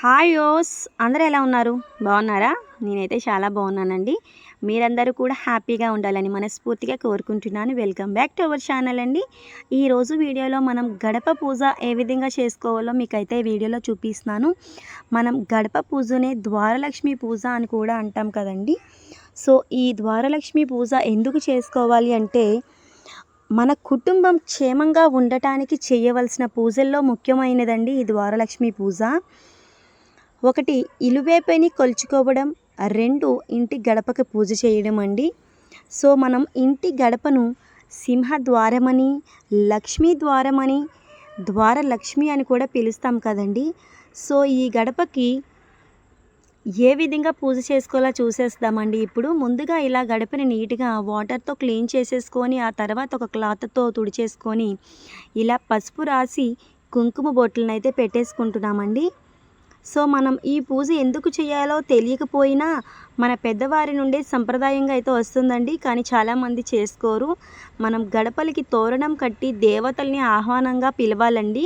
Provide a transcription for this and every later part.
Hi ఓస్. అందరూ ఎలా ఉన్నారు? బాగున్నారా? నేనైతే చాలా బాగున్నానండి. మీరందరూ కూడా హ్యాపీగా ఉండాలని మనస్ఫూర్తిగా కోరుకుంటున్నాను. Welcome back to our channel అండి. ఈరోజు వీడియోలో మనం గడప పూజ ఏ విధంగా చేసుకోవాలో మీకైతే వీడియోలో చూపిస్తున్నాను. మనం గడప పూజనే ద్వారలక్ష్మి పూజ అని కూడా అంటాం కదండి. సో ఈ ద్వారలక్ష్మి పూజ ఎందుకు చేసుకోవాలి అంటే మన కుటుంబం క్షేమంగా ఉండటానికి చేయవలసిన పూజల్లో ముఖ్యమైనదండి ఈ ద్వారలక్ష్మి పూజ. ఒకటి ఇలువేపని కొలుచుకోవడం రెండు ఇంటి గడపకి పూజ చేయడం అండి. సో మనం ఇంటి గడపను సింహ ద్వారమని లక్ష్మీ ద్వారమని ద్వారలక్ష్మి అని కూడా పిలుస్తాం కదండి. సో ఈ గడపకి ఏ విధంగా పూజ చేసుకోవాలో చూసేస్తామండి. ఇప్పుడు ముందుగా ఇలా గడపని నీట్గా వాటర్తో క్లీన్ చేసేసుకొని ఆ తర్వాత ఒక క్లాత్తో తుడిచేసుకొని ఇలా పసుపు రాసి కుంకుమ బొట్లను అయితే పెట్టేసుకుంటున్నామండి. సో మనం ఈ పూజ ఎందుకు చేయాలో తెలియకపోయినా మన పెద్దవారి నుండి సంప్రదాయంగా అయితే వస్తుందండి. కానీ చాలామంది చేసుకోరు. మనం గడపలకి తోరణం కట్టి దేవతల్ని ఆహ్వానంగా పిలవాలండి.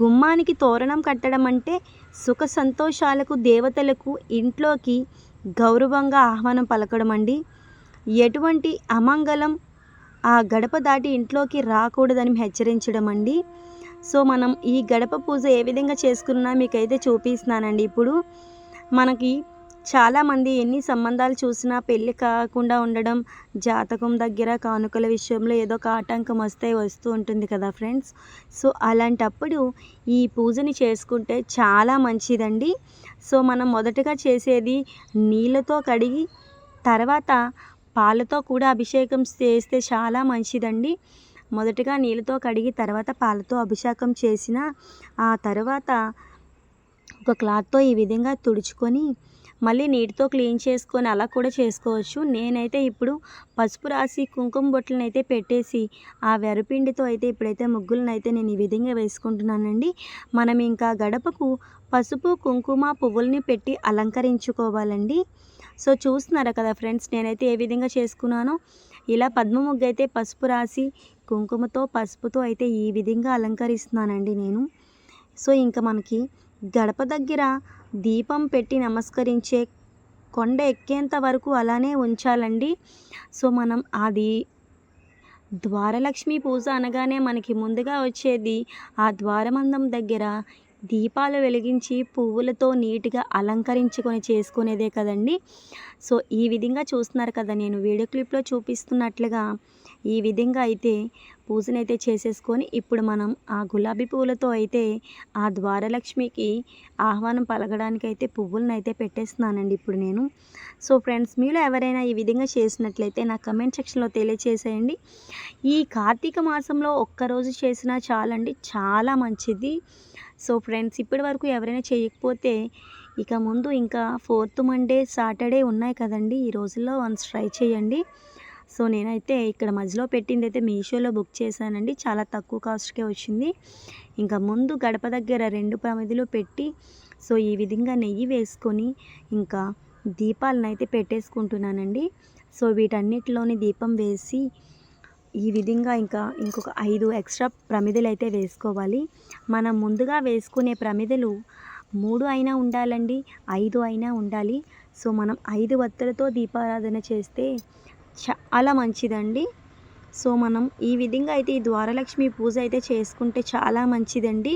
గుమ్మానికి తోరణం కట్టడం అంటే సుఖ సంతోషాలకు దేవతలకు ఇంట్లోకి గౌరవంగా ఆహ్వానం పలకడం అండి. ఎటువంటి అమంగళం ఆ గడప దాటి ఇంట్లోకి రాకూడదని హెచ్చరించడం అండి. సో మనం ఈ గడప పూజ ఏ విధంగా చేసుకున్నా మీకైతే చూపిస్తున్నానండి. ఇప్పుడు మనకి చాలామంది ఎన్ని సంబంధాలు చూసినా పెళ్ళి కాకుండా ఉండడం జాతకం దగ్గర కానుకల విషయంలో ఏదో ఒక ఆటంకం వస్తే వస్తూ ఉంటుంది కదా ఫ్రెండ్స్. సో అలాంటప్పుడు ఈ పూజని చేసుకుంటే చాలా మంచిదండి. సో మనం మొదటగా చేసేది నీళ్ళతో కడిగి తర్వాత పాలతో కూడా అభిషేకం చేస్తే చాలా మంచిదండి. మొదటగా నీళ్ళతో కడిగి తర్వాత పాలతో అభిషేకం చేసిన ఆ తర్వాత ఒక క్లాత్తో ఈ విధంగా తుడుచుకొని మళ్ళీ నీటితో క్లీన్ చేసుకొని అలా కూడా చేసుకోవచ్చు. నేనైతే ఇప్పుడు పసుపు రాసి కుంకుమ బొట్లను అయితే పెట్టేసి ఆ వెరపిండితో అయితే ఇప్పుడైతే ముగ్గులను అయితే నేను ఈ విధంగా వేసుకుంటున్నానండి. మనం ఇంకా గడపకు పసుపు కుంకుమ పువ్వుల్ని పెట్టి అలంకరించుకోవాలండి. సో చూస్తున్నారా కదా ఫ్రెండ్స్ నేనైతే ఏ విధంగా చేసుకున్నానో. ఇలా పద్మ ముగ్గు అయితే పసుపు రాసి కుంకుమతో పసుపుతో అయితే ఈ విధంగా అలంకరిస్తున్నానండి నేను. సో ఇంకా మనకి గడప దగ్గర దీపం పెట్టి నమస్కరించే కొండ ఎక్కేంత వరకు అలానే ఉంచాలండి. సో మనం అది ద్వారలక్ష్మి పూజ అనగానే మనకి ముందుగా వచ్చేది ఆ ద్వారమందం దగ్గర దీపాలు వెలిగించి పువ్వులతో నీట్గా అలంకరించుకొని చేసుకునేదే కదండి. సో ఈ విధంగా చూస్తున్నారు కదా నేను వీడియో క్లిప్లో చూపిస్తున్నట్లుగా ఈ విధంగా అయితే పూజనైతే చేసేసుకొని ఇప్పుడు మనం ఆ గులాబీ పువ్వులతో అయితే ఆ ద్వారలక్ష్మికి ఆహ్వానం పలకడానికి అయితే పువ్వులను అయితే పెట్టేస్తున్నానండి ఇప్పుడు నేను. సో ఫ్రెండ్స్ మీలో ఎవరైనా ఈ విధంగా చేసినట్లయితే నా కమెంట్ సెక్షన్లో తెలియచేసేయండి. ఈ కార్తీక మాసంలో ఒక్కరోజు చేసినా చాలండి చాలా మంచిది. సో ఫ్రెండ్స్ ఇప్పటి వరకు ఎవరైనా చేయకపోతే ఇక ముందు ఇంకా ఫోర్త్ మండే సాటర్డే ఉన్నాయి కదండి. ఈ రోజుల్లో వన్స్ ట్రై చేయండి. సో నేనైతే ఇక్కడ మధ్యలో పెట్టింది అయితే మీషోలో బుక్ చేశానండి. చాలా తక్కువ కాస్ట్కే వచ్చింది. ఇంకా ముందు గడప దగ్గర రెండు ప్రమిదిలో పెట్టి సో ఈ విధంగా నెయ్యి వేసుకొని ఇంకా దీపాలను అయితే పెట్టేసుకుంటున్నానండి. సో వీటన్నిటిలోని దీపం వేసి ఈ విధంగా ఇంకా ఇంకొక ఐదు ఎక్స్ట్రా ప్రమిదలు అయితే వేసుకోవాలి. మనం ముందుగా వేసుకునే ప్రమిదలు మూడు అయినా ఉండాలండి ఐదు అయినా ఉండాలి. సో మనం ఐదు వత్తులతో దీపారాధన చేస్తే చాలా మంచిదండి. సో మనం ఈ విధంగా అయితే ఈ ద్వారలక్ష్మి పూజ అయితే చేసుకుంటే చాలా మంచిదండి.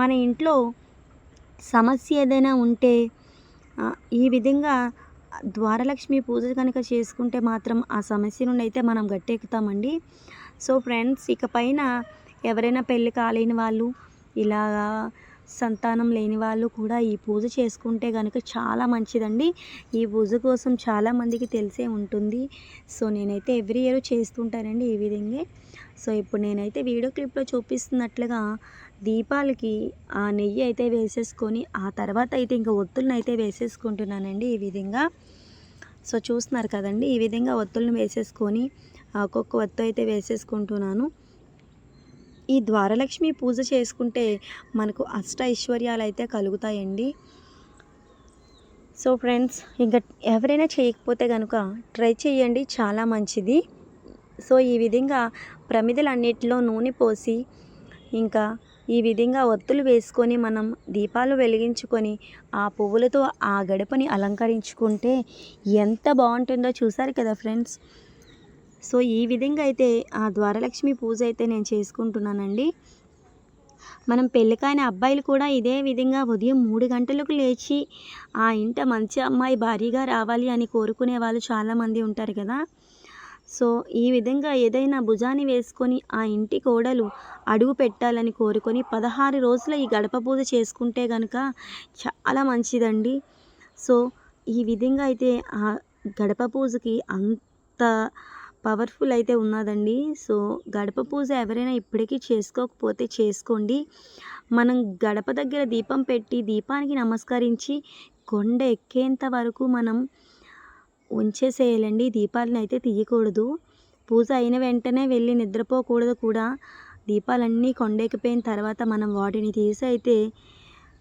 మన ఇంట్లో సమస్య ఏదైనా ఉంటే ఈ విధంగా ద్వారలక్ష్మి పూజ కనుక చేసుకుంటే మాత్రం ఆ సమస్య నుండి అయితే మనం గట్టెక్కుతామండి. సో ఫ్రెండ్స్ ఇక పైన ఎవరైనా పెళ్ళి కాలేని వాళ్ళు ఇలాగా సంతానం లేని వాళ్ళు కూడా ఈ పూజ చేసుకుంటే కనుక చాలా మంచిదండి. ఈ పూజ కోసం చాలామందికి తెలిసే ఉంటుంది. సో నేనైతే ఎవ్రీ ఇయర్ చేస్తుంటానండి ఈ విధంగా. సో ఇప్పుడు నేనైతే వీడియో క్లిప్లో చూపిస్తున్నట్లుగా దీపాలకి ఆ నెయ్యి అయితే వేసేసుకొని ఆ తర్వాత అయితే ఇంకా ఒత్తులను అయితే వేసేసుకుంటున్నానండి ఈ విధంగా. సో చూస్తున్నారు కదండి ఈ విధంగా ఒత్తులను వేసేసుకొని ఒక్కొక్క ఒత్తు అయితే వేసేసుకుంటున్నాను. ఈ ద్వారలక్ష్మి పూజ చేసుకుంటే మనకు అష్ట ఐశ్వర్యాలు అయితే కలుగుతాయండి. సో ఫ్రెండ్స్ ఇంకా ఎవరైనా చేయకపోతే కనుక ట్రై చేయండి చాలా మంచిది. సో ఈ విధంగా ప్రమిదలన్నిటిలో నూనె పోసి ఇంకా ఈ విధంగా ఒత్తులు వేసుకొని మనం దీపాలు వెలిగించుకొని ఆ పువ్వులతో ఆ గడపని అలంకరించుకుంటే ఎంత బాగుంటుందో చూసారు కదా ఫ్రెండ్స్? సో ఈ విధంగా అయితే ఆ ద్వారలక్ష్మి పూజ అయితే నేను చేసుకుంటున్నానండి. మనం పెళ్ళికాయన అబ్బాయిలు కూడా ఇదే విధంగా ఉదయం మూడు గంటలకు లేచి ఆ ఇంట మంచి అమ్మాయి భారీగా రావాలి అని కోరుకునే వాళ్ళు చాలామంది ఉంటారు కదా. సో ఈ విధంగా ఏదైనా భుజాన్ని వేసుకొని ఆ ఇంటి కోడలు అడుగు పెట్టాలని కోరుకొని పదహారు రోజుల ఈ గడప పూజ చేసుకుంటే కనుక చాలా మంచిదండి. సో ఈ విధంగా అయితే ఆ గడప పూజకి అంత పవర్ఫుల్ అయితే ఉన్నదండి. సో గడప పూజ ఎవరైనా ఇప్పటికీ చేసుకోకపోతే చేసుకోండి. మనం గడప దగ్గర దీపం పెట్టి దీపానికి నమస్కరించి కొండ ఎక్కేంత వరకు మనం ఉంచేసేయాలండి. దీపాలను అయితే తీయకూడదు. పూజ అయిన వెంటనే వెళ్ళి నిద్రపోకూడదు కూడా. దీపాలన్నీ కొండెక్కిపోయిన తర్వాత మనం వాటిని తీసి అయితే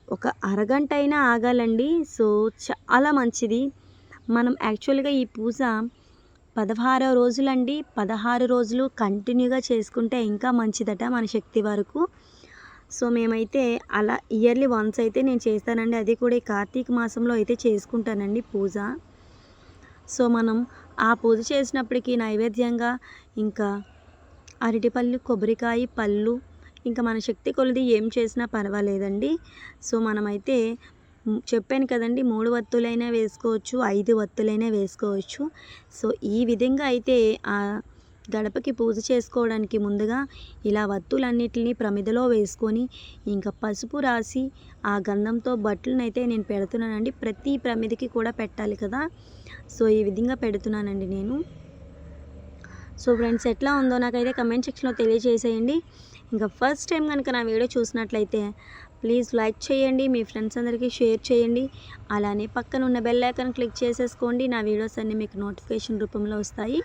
ఒక అరగంట అయినా ఆగాలండి. సో చాలా మంచిది. మనం యాక్చువల్గా ఈ పూజ పదహారో రోజులండి. పదహారు రోజులు కంటిన్యూగా చేసుకుంటే ఇంకా మంచిదట మన శక్తి వరకు. సో మేమైతే అలా ఇయర్లీ వన్స్ అయితే నేను చేస్తానండి. అది కూడా ఈ కార్తీక మాసంలో అయితే చేసుకుంటానండి పూజ. సో మనం ఆ పూజ చేసినప్పటికీ నైవేద్యంగా ఇంకా అరటిపళ్ళు కొబ్బరికాయ పళ్ళు ఇంకా మన శక్తి కొలిది ఏం చేసినా పర్వాలేదండి. సో మనమైతే చెప్పాను కదండి మూడు వత్తులైనా వేసుకోవచ్చు ఐదు వత్తులైనా వేసుకోవచ్చు. సో ఈ విధంగా అయితే గడపకి పూజ చేసుకోవడానికి ముందుగా ఇలా వత్తులన్నిటిని ప్రమిదలో వేసుకొని ఇంకా పసుపు రాసి ఆ గంధంతో బట్టలనైతే నేను పెడుతున్నానండి. ప్రతి ప్రమిదకి కూడా పెట్టాలి కదా. సో ఈ విధంగా పెడుతున్నానండి నేను. సో ఫ్రెండ్స్ ఎట్లా ఉందో నాకైతే కమెంట్ సెక్షన్లో తెలియజేసేయండి ఇంకా ఫస్ట్ టైం కనుక నా వీడియో చూసినట్లయితే ప్లీజ్ లైక్ చేయండి మీ ఫ్రెండ్స్ అందరికీ షేర్ చేయండి. అలానే పక్కన ఉన్న బెల్ ఐకాన్ క్లిక్ చేసేసుకోండి. నా వీడియోస్ అన్నీ మీకు నోటిఫికేషన్ రూపంలో వస్తాయి.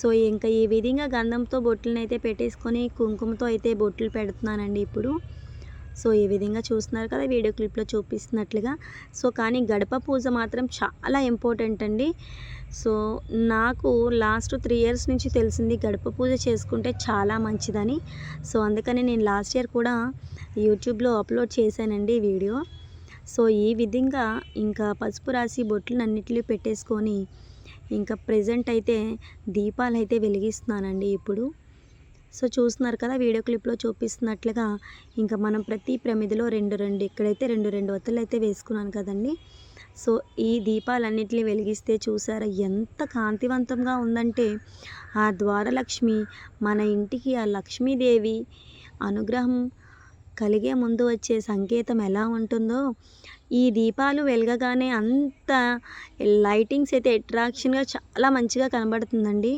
సో ఇంకా ఈ విధంగా గంధంతో బొట్లను అయితే పెట్టేసుకొని కుంకుమతో అయితే బొట్లు పెడుతున్నానండి ఇప్పుడు. సో ఈ విధంగా చూస్తున్నారు కదా వీడియో క్లిప్లో చూపిస్తున్నట్లుగా. సో కానీ గడప పూజ మాత్రం చాలా ఇంపార్టెంట్ అండి. సో నాకు లాస్ట్ త్రీ ఇయర్స్ నుంచి తెలిసింది గడప పూజ చేసుకుంటే చాలా మంచిదని. సో అందుకని నేను లాస్ట్ ఇయర్ కూడా యూట్యూబ్లో అప్లోడ్ చేశానండి వీడియో. సో ఈ విధంగా ఇంకా పసుపు రాసి బొట్లను అన్నిటిని పెట్టేసుకొని ఇంకా ప్రజెంట్ అయితే దీపాలు అయితే వెలిగిస్తున్నానండి ఇప్పుడు. సో చూస్తున్నారు కదా వీడియో క్లిప్లో చూపిస్తున్నట్లుగా ఇంకా మనం ప్రతి ప్రమిదిలో రెండు రెండు ఇక్కడైతే రెండు రెండు వత్తులు అయితే వేసుకున్నాను కదండి. సో ఈ దీపాలన్నిటిని వెలిగిస్తే చూసారా ఎంత కాంతివంతంగా ఉందంటే ఆ ద్వారలక్ష్మి మన ఇంటికి ఆ లక్ష్మీదేవి అనుగ్రహం కలిగే ముందు వచ్చే సంకేతం ఎలా ఉంటుందో ఈ దీపాలు వెలగగానే అంత లైటింగ్స్ అయితే అట్రాక్షన్గా చాలా మంచిగా కనబడుతుందండి.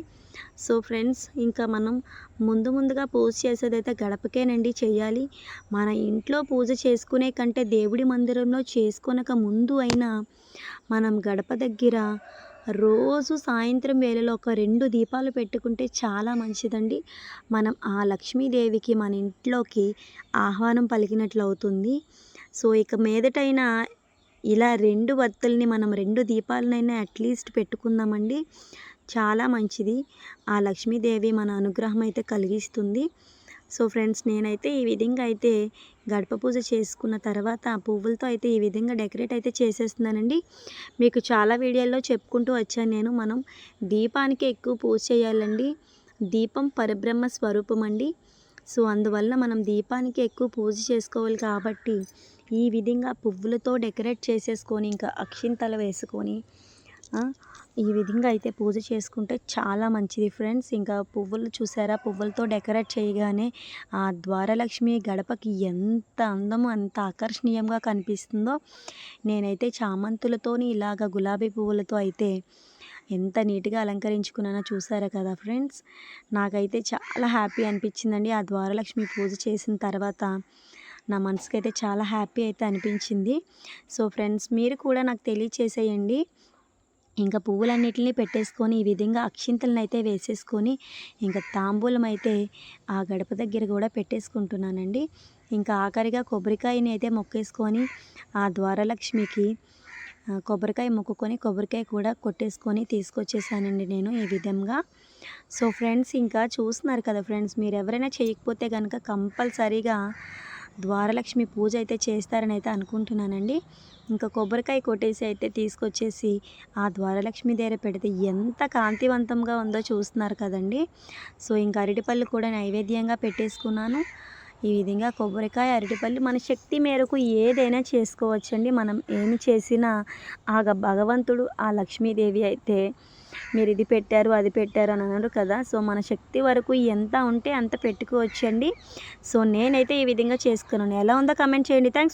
సో ఫ్రెండ్స్ ఇంకా మనం ముందు ముందుగా పూజ చేసేదైతే గడపకేనండి చేయాలి మన ఇంట్లో పూజ చేసుకునే కంటే దేవుడి మందిరంలో చేసుకొనక ముందు అయినా మనం గడప దగ్గర రోజు సాయంత్రం వేళలో ఒక రెండు దీపాలు పెట్టుకుంటే చాలా మంచిదండి. మనం ఆ లక్ష్మీదేవికి మన ఇంట్లోకి ఆహ్వానం పలికినట్లు అవుతుంది. సో ఇక మీదటైనా ఇలా రెండు వత్తుల్ని మనం రెండు దీపాలనైనా అట్లీస్ట్ పెట్టుకుందామండి. చాలా మంచిది. ఆ లక్ష్మీదేవి మన అనుగ్రహం అయితే కలిగిస్తుంది. సో ఫ్రెండ్స్ నేనైతే ఈ విధంగా అయితే గడప పూజ చేసుకున్న తర్వాత పువ్వులతో అయితే ఈ విధంగా డెకరేట్ అయితే చేసేస్తున్నానండి. మీకు చాలా వీడియోల్లో చెప్పుకుంటూ వచ్చాను నేను. మనం దీపానికి ఎక్కువ పూజ చేయాలండి. దీపం పరబ్రహ్మ స్వరూపం అండి సో అందువల్ల మనం దీపానికి ఎక్కువ పూజ చేసుకోవాలి కాబట్టి ఈ విధంగా పువ్వులతో డెకరేట్ చేసేసుకొని ఇంకా అక్షింతలు వేసుకొని ఈ విధంగా అయితే పూజ చేసుకుంటే చాలా మంచిది ఫ్రెండ్స్. ఇంకా పువ్వులు చూసారా? పువ్వులతో డెకరేట్ చేయగానే ఆ ద్వారలక్ష్మి గడపకి ఎంత అందము అంత ఆకర్షణీయంగా కనిపిస్తుందో. నేనైతే చామంతులతోని ఇలాగ గులాబీ పువ్వులతో అయితే ఎంత నీట్గా అలంకరించుకున్నానో చూసారా కదా ఫ్రెండ్స్. నాకైతే చాలా హ్యాపీ అనిపించిందండి ఆ ద్వారలక్ష్మి పూజ చేసిన తర్వాత. నా మనసుకైతే అయితే చాలా హ్యాపీ అయితే అనిపించింది. సో ఫ్రెండ్స్ మీరు కూడా నాకు తెలియచేసేయండి. ఇంకా పువ్వులన్నిటిని పెట్టేసుకొని ఈ విధంగా అక్షింతలను అయితే వేసేసుకొని ఇంకా తాంబూలం అయితే ఆ గడప దగ్గర కూడా పెట్టేసుకుంటున్నానండి. ఇంకా ఆఖరిగా కొబ్బరికాయని అయితే మొక్కేసుకొని ఆ ద్వారలక్ష్మికి కొబ్బరికాయ మొక్కుకొని కొబ్బరికాయ కూడా కొట్టేసుకొని తీసుకొచ్చేసానండి నేను ఈ విధంగా. సో ఫ్రెండ్స్ ఇంకా చూస్తున్నారు కదా ఫ్రెండ్స్ మీరు ఎవరైనా చేయకపోతే కనుక కంపల్సరీగా ద్వారలక్ష్మి పూజ అయితే చేస్తారని అయితే అనుకుంటున్నానండి. ఇంకా కొబ్బరికాయ కొట్టేసి అయితే తీసుకొచ్చేసి ఆ ద్వారలక్ష్మి దగ్గర పెడితే ఎంత కాంతివంతంగా ఉందో చూస్తున్నారు కదండి. సో ఇంకా అరటిపళ్ళు కూడా నైవేద్యంగా పెట్టేసుకున్నాను. ఈ విధంగా కొబ్బరికాయ అరటిపళ్ళు మన శక్తి మేరకు ఏదైనా చేసుకోవచ్చండి. మనం ఏమి చేసినా ఆ గ- భగవంతుడు ఆ లక్ష్మీదేవి అయితే మీరు ఇది పెట్టారు అది పెట్టారు అని అన్నారు కదా. సో మన శక్తి వరకు ఎంత ఉంటే అంత పెట్టుకోవచ్చండి. సో నేనైతే ఈ విధంగా చేసుకున్నాను. ఎలా ఉందో కమెంట్ చేయండి. థ్యాంక్స్